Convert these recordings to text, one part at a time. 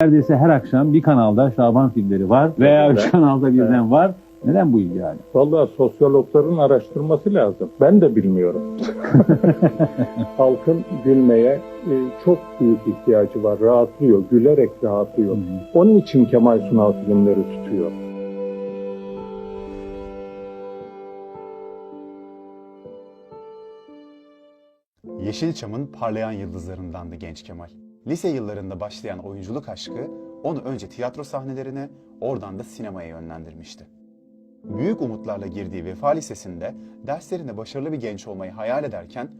Neredeyse her akşam bir kanalda Şaban filmleri var veya üç kanalda birden var. Neden bu ilgi yani? Vallahi sosyologların araştırması lazım. Ben de bilmiyorum. Halkın gülmeye e, çok büyük ihtiyacı var. Rahatlıyor, gülerek rahatlıyor. Onun için Kemal Sunal filmleri tutuyor. Yeşilçam'ın parlayan yıldızlarındandı genç Kemal. Lise yıllarında başlayan oyunculuk aşkı onu önce tiyatro sahnelerine, oradan da sinemaya yönlendirmişti. Büyük umutlarla girdiği Vefa Lisesi'nde derslerinde başarılı bir genç olmayı hayal ederken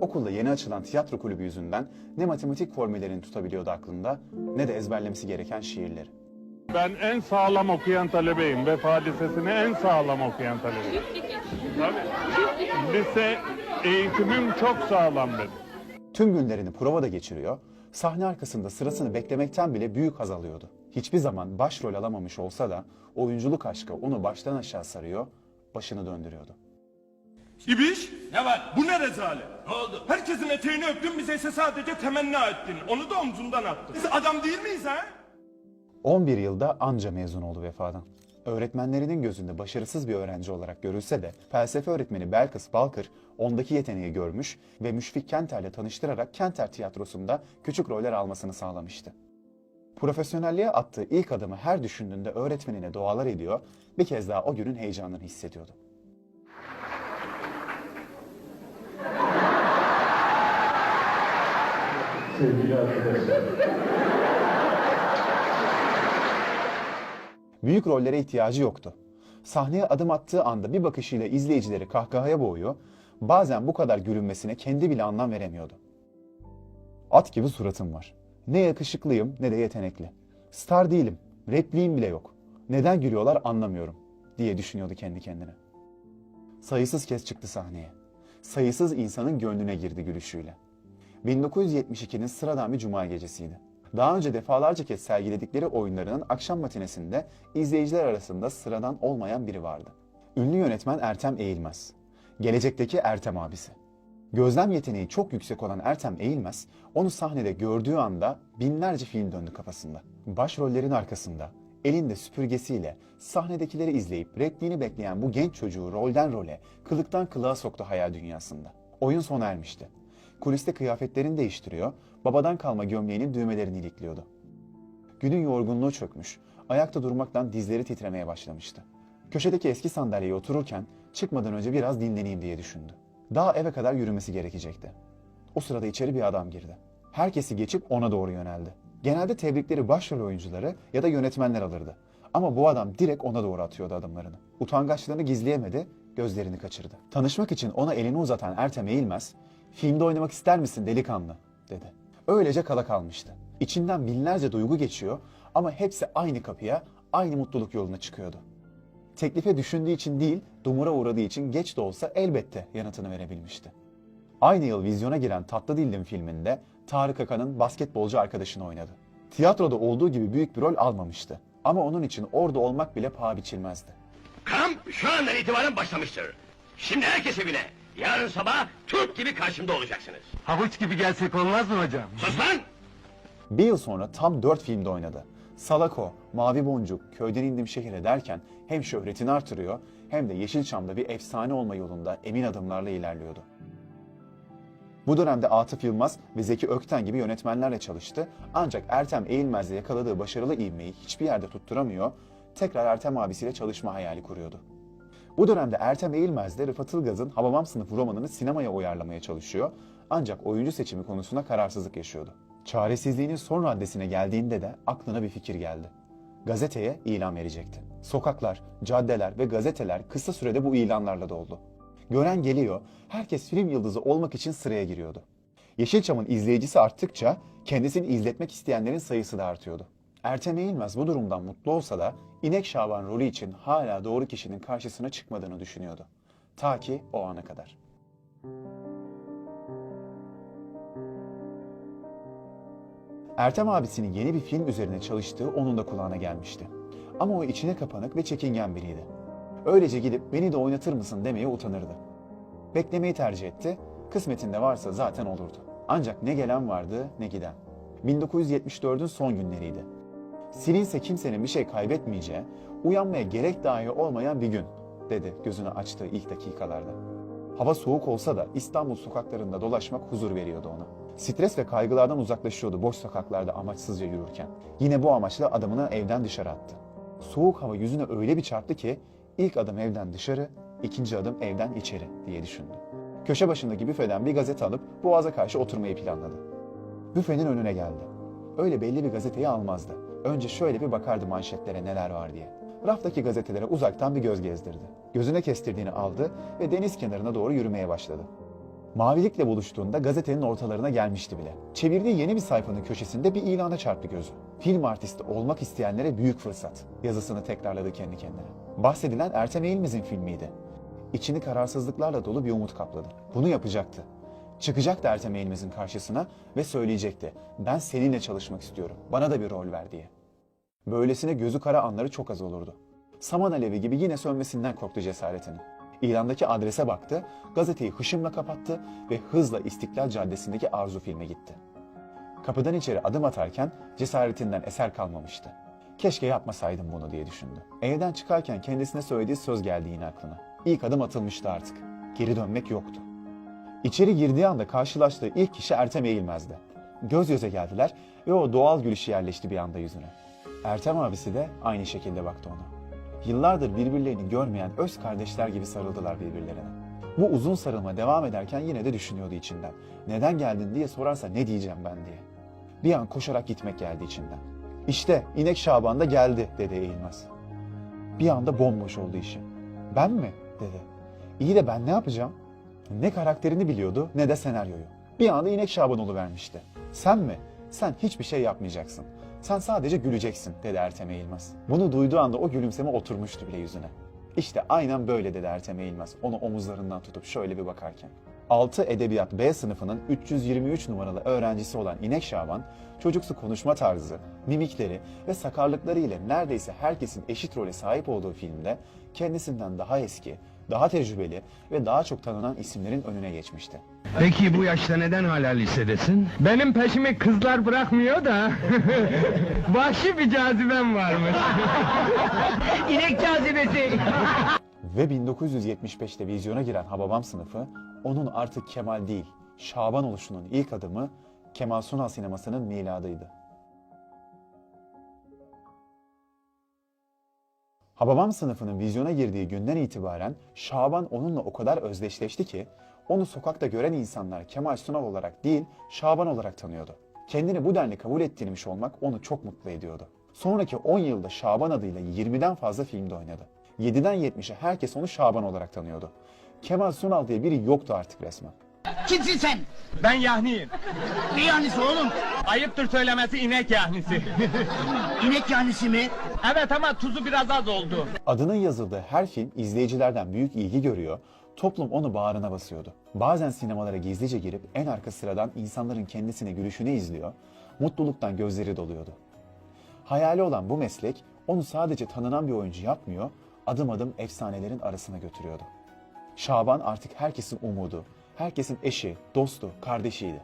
okulda yeni açılan tiyatro kulübü yüzünden ne matematik formüllerini tutabiliyordu aklında ne de ezberlemesi gereken şiirleri. Ben en sağlam okuyan talebeyim. Vefa Lisesi'ni en sağlam okuyan talebeyim. Tabii. Lise eğitimim çok sağlam benim. Tüm günlerini provada geçiriyor, sahne arkasında sırasını beklemekten bile büyük haz alıyordu. Hiçbir zaman başrol alamamış olsa da oyunculuk aşkı onu baştan aşağı sarıyor, başını döndürüyordu. İbiş? Ne var? Bu ne rezalet? Ne oldu? Herkesin eteğini öptün bize ise sadece temenni ettin. Onu da omzundan attın. Biz adam değil miyiz ha? 11 yılda anca mezun oldu vefadan. Öğretmenlerinin gözünde başarısız bir öğrenci olarak görülse de felsefe öğretmeni Belkıs Balkır ondaki yeteneği görmüş ve Müşfik Kenter'le tanıştırarak Kenter Tiyatrosu'nda küçük roller almasını sağlamıştı. Profesyonelliğe attığı ilk adımı her düşündüğünde öğretmenine dualar ediyor, bir kez daha o günün heyecanını hissediyordu. Sevgili arkadaşlar. Büyük rollere ihtiyacı yoktu. Sahneye adım attığı anda bir bakışıyla izleyicileri kahkahaya boğuyor, bazen bu kadar gülünmesine kendi bile anlam veremiyordu. At gibi suratım var. Ne yakışıklıyım ne de yetenekli. Star değilim, repliğim bile yok. Neden gülüyorlar anlamıyorum diye düşünüyordu kendi kendine. Sayısız kez çıktı sahneye. Sayısız insanın gönlüne girdi gülüşüyle. 1972'nin sıradan bir cuma gecesiydi. Daha önce defalarca kez sergiledikleri oyunlarının akşam matinesinde izleyiciler arasında sıradan olmayan biri vardı. Ünlü yönetmen Ertem Eğilmez. Gelecekteki Ertem abisi. Gözlem yeteneği çok yüksek olan Ertem Eğilmez, onu sahnede gördüğü anda binlerce film döndü kafasında. Başrollerin arkasında, elinde süpürgesiyle sahnedekileri izleyip repliğini bekleyen bu genç çocuğu rolden role, kılıktan kılığa soktu hayal dünyasında. Oyun sona ermişti. Kuliste kıyafetlerini değiştiriyor, babadan kalma gömleğinin düğmelerini ilikliyordu. Günün yorgunluğu çökmüş, ayakta durmaktan dizleri titremeye başlamıştı. Köşedeki eski sandalyeye otururken çıkmadan önce biraz dinleneyim diye düşündü. Daha eve kadar yürümesi gerekecekti. O sırada içeri bir adam girdi. Herkesi geçip ona doğru yöneldi. Genelde tebrikleri başrol oyuncuları ya da yönetmenler alırdı. Ama bu adam direkt ona doğru atıyordu adımlarını. Utangaçlığını gizleyemedi, gözlerini kaçırdı. Tanışmak için ona elini uzatan Ertem Eğilmez, "Filmde oynamak ister misin delikanlı?" dedi. Öylece kala kalmıştı. İçinden binlerce duygu geçiyor ama hepsi aynı kapıya, aynı mutluluk yoluna çıkıyordu. Teklife düşündüğü için değil, dumura uğradığı için geç de olsa elbette yanıtını verebilmişti. Aynı yıl vizyona giren Tatlı Dillim filminde Tarık Akan'ın basketbolcu arkadaşını oynadı. Tiyatroda olduğu gibi büyük bir rol almamıştı. Ama onun için orada olmak bile paha biçilmezdi. Kamp şu andan itibaren başlamıştır. Şimdi herkes evine. Yarın sabah Türk gibi karşımda olacaksınız. Havuç gibi gelsek olmaz mı hocam? Sus lan! Bir yıl sonra tam dört filmde oynadı. Salako, Mavi Boncuk, Köyden İndim Şehire derken hem şöhretini artırıyor hem de Yeşilçam'da bir efsane olma yolunda emin adımlarla ilerliyordu. Bu dönemde Atıf Yılmaz ve Zeki Ökten gibi yönetmenlerle çalıştı ancak Ertem Eğilmez'le yakaladığı başarılı ivmeyi hiçbir yerde tutturamıyor, tekrar Ertem abisiyle çalışma hayali kuruyordu. Bu dönemde Ertem Eğilmez de Rıfat Ilgaz'ın Hababam sınıfı romanını sinemaya uyarlamaya çalışıyor ancak oyuncu seçimi konusunda kararsızlık yaşıyordu. Çaresizliğinin son raddesine geldiğinde de aklına bir fikir geldi. Gazeteye ilan verecekti. Sokaklar, caddeler ve gazeteler kısa sürede bu ilanlarla doldu. Gören geliyor, herkes film yıldızı olmak için sıraya giriyordu. Yeşilçam'ın izleyicisi arttıkça kendisini izletmek isteyenlerin sayısı da artıyordu. Ertem Eğilmez bu durumdan mutlu olsa da İnek Şaban rolü için hala doğru kişinin karşısına çıkmadığını düşünüyordu. Ta ki o ana kadar. Ertem abisinin yeni bir film üzerine çalıştığı onun da kulağına gelmişti. Ama o içine kapanık ve çekingen biriydi. Öylece gidip beni de oynatır mısın demeye utanırdı. Beklemeyi tercih etti, kısmetinde varsa zaten olurdu. Ancak ne gelen vardı ne giden. 1974'ün son günleriydi. Silinse kimsenin bir şey kaybetmeyeceği, uyanmaya gerek dahi olmayan bir gün dedi gözünü açtığı ilk dakikalarda. Hava soğuk olsa da İstanbul sokaklarında dolaşmak huzur veriyordu ona. Stres ve kaygılardan uzaklaşıyordu boş sokaklarda amaçsızca yürürken. Yine bu amaçla adımını evden dışarı attı. Soğuk hava yüzüne öyle bir çarptı ki ilk adım evden dışarı, ikinci adım evden içeri diye düşündü. Köşe başındaki büfeden bir gazete alıp boğaza karşı oturmayı planladı. Büfenin önüne geldi. Öyle belli bir gazeteyi almazdı. Önce şöyle bir bakardı manşetlere neler var diye. Raftaki gazetelere uzaktan bir göz gezdirdi. Gözüne kestirdiğini aldı ve deniz kenarına doğru yürümeye başladı. Mavilikle buluştuğunda gazetenin ortalarına gelmişti bile. Çevirdiği yeni bir sayfanın köşesinde bir ilana çarptı gözü. Film artisti olmak isteyenlere büyük fırsat. Yazısını tekrarladı kendi kendine. Bahsedilen Ertem Eğilmez'in filmiydi. İçini kararsızlıklarla dolu bir umut kapladı. Bunu yapacaktı. Çıkacaktı Ertem Eğilmez'in karşısına ve söyleyecekti. Ben seninle çalışmak istiyorum. Bana da bir rol ver diye. Böylesine gözü kara anları çok az olurdu. Saman alevi gibi yine sönmesinden korktu cesaretini. İlandaki adrese baktı, gazeteyi hışımla kapattı ve hızla İstiklal Caddesi'ndeki Arzu filme gitti. Kapıdan içeri adım atarken cesaretinden eser kalmamıştı. Keşke yapmasaydım bunu diye düşündü. Evden çıkarken kendisine söylediği söz geldi yine aklına. İlk adım atılmıştı artık. Geri dönmek yoktu. İçeri girdiği anda karşılaştığı ilk kişi Ertem Eğilmez'di. Göz göze geldiler ve o doğal gülüşü yerleşti bir anda yüzüne. Ertem abisi de aynı şekilde baktı ona. Yıllardır birbirlerini görmeyen öz kardeşler gibi sarıldılar birbirlerine. Bu uzun sarılma devam ederken yine de düşünüyordu içinden. Neden geldin diye sorarsa ne diyeceğim ben diye. Bir an koşarak gitmek geldi içinden. İşte inek Şaban da geldi dedi Eğilmez. Bir anda bomboş oldu işi. Ben mi? dedi. İyi de ben ne yapacağım? Ne karakterini biliyordu ne de senaryoyu. Bir anda inek Şaban vermişti. Sen mi? Sen hiçbir şey yapmayacaksın. Sen sadece güleceksin dedi Ertem Eğilmez. Bunu duyduğu anda o gülümseme oturmuştu bile yüzüne. İşte aynen böyle dedi Ertem Eğilmez onu omuzlarından tutup şöyle bir bakarken. 6 Edebiyat B sınıfının 323 numaralı öğrencisi olan İnek Şaban, çocuksu konuşma tarzı, mimikleri ve sakarlıkları ile neredeyse herkesin eşit role sahip olduğu filmde kendisinden daha eski, daha tecrübeli ve daha çok tanınan isimlerin önüne geçmişti. Peki bu yaşta neden hala lisedesin? Benim peşimi kızlar bırakmıyor da vahşi bir cazibem varmış. İnek cazibesi. Ve 1975'te vizyona giren Hababam sınıfı onun artık Kemal değil, Şaban oluşunun ilk adımı Kemal Sunal sinemasının miladıydı. Hababam sınıfının vizyona girdiği günden itibaren Şaban onunla o kadar özdeşleşti ki onu sokakta gören insanlar Kemal Sunal olarak değil Şaban olarak tanıyordu. Kendini bu denli kabul ettirmiş olmak onu çok mutlu ediyordu. Sonraki 10 yılda Şaban adıyla 20'den fazla filmde oynadı. 7'den 70'e herkes onu Şaban olarak tanıyordu. Kemal Sunal diye biri yoktu artık resmen. Kimsin sen? Ben yahniyim. Ne yahnisi oğlum? Ayıptır söylemesi inek yahnisi. İnek yahnisi mi? evet ama tuzu biraz az oldu. Adının yazıldığı her film izleyicilerden büyük ilgi görüyor, toplum onu bağrına basıyordu. Bazen sinemalara gizlice girip en arka sıradan insanların kendisine gülüşünü izliyor, mutluluktan gözleri doluyordu. Hayali olan bu meslek onu sadece tanınan bir oyuncu yapmıyor, adım adım efsanelerin arasına götürüyordu. Şaban artık herkesin umudu, herkesin eşi, dostu, kardeşiydi.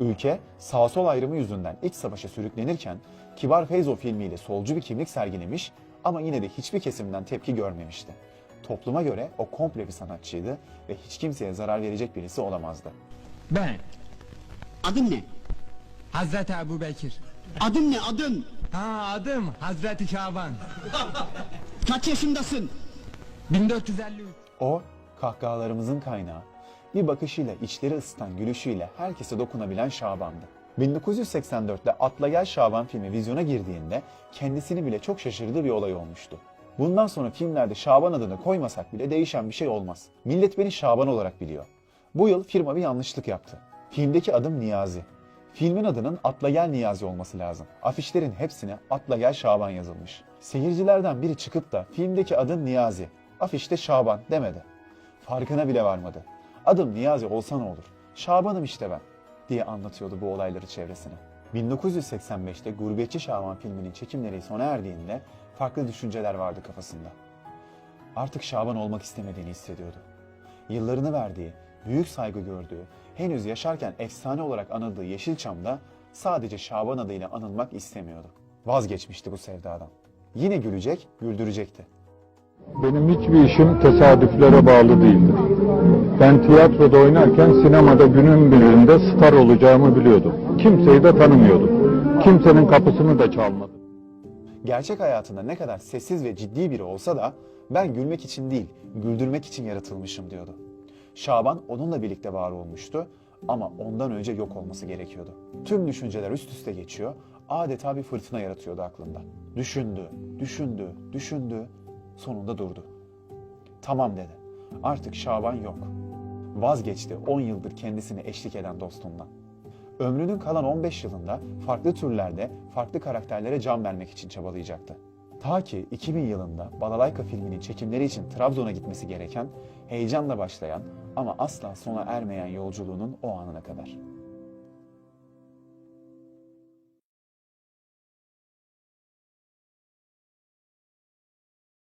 Ülke sağ sol ayrımı yüzünden iç savaşa sürüklenirken Kibar Feyzo filmiyle solcu bir kimlik sergilemiş ama yine de hiçbir kesimden tepki görmemişti. Topluma göre o komple bir sanatçıydı ve hiç kimseye zarar verecek birisi olamazdı. Ben Adın ne? Hazreti Ebu Bekir. Adın ne adın? Ha adım Hazreti Şaban. Kaç yaşındasın? 1453. O kahkahalarımızın kaynağı, bir bakışıyla içleri ısıtan gülüşüyle herkese dokunabilen Şaban'dı. 1984'te Atla Gel Şaban filmi vizyona girdiğinde kendisini bile çok şaşırdığı bir olay olmuştu. Bundan sonra filmlerde Şaban adını koymasak bile değişen bir şey olmaz. Millet beni Şaban olarak biliyor. Bu yıl firma bir yanlışlık yaptı. Filmdeki adım Niyazi. Filmin adının Atla Gel Niyazi olması lazım. Afişlerin hepsine Atla Gel Şaban yazılmış. Seyircilerden biri çıkıp da filmdeki adın Niyazi, afişte Şaban demedi. Farkına bile varmadı. Adım Niyazi olsa ne olur? Şaban'ım işte ben diye anlatıyordu bu olayları çevresine. 1985'te Gurbetçi Şaban filminin çekimleri sona erdiğinde farklı düşünceler vardı kafasında. Artık Şaban olmak istemediğini hissediyordu. Yıllarını verdiği, büyük saygı gördüğü, henüz yaşarken efsane olarak anıldığı Yeşilçam'da sadece Şaban adıyla anılmak istemiyordu. Vazgeçmişti bu sevdadan. Yine gülecek, güldürecekti. Benim hiçbir işim tesadüflere bağlı değildir. Ben tiyatroda oynarken sinemada günün birinde star olacağımı biliyordum. Kimseyi de tanımıyordum. Kimsenin kapısını da çalmadım. Gerçek hayatında ne kadar sessiz ve ciddi biri olsa da ben gülmek için değil, güldürmek için yaratılmışım diyordu. Şaban onunla birlikte var olmuştu ama ondan önce yok olması gerekiyordu. Tüm düşünceler üst üste geçiyor, adeta bir fırtına yaratıyordu aklında. Düşündü, düşündü, düşündü, sonunda durdu. Tamam dedi. Artık Şaban yok. Vazgeçti 10 yıldır kendisine eşlik eden dostundan. Ömrünün kalan 15 yılında farklı türlerde, farklı karakterlere can vermek için çabalayacaktı. Ta ki 2000 yılında Balalayka filminin çekimleri için Trabzon'a gitmesi gereken, heyecanla başlayan ama asla sona ermeyen yolculuğunun o anına kadar.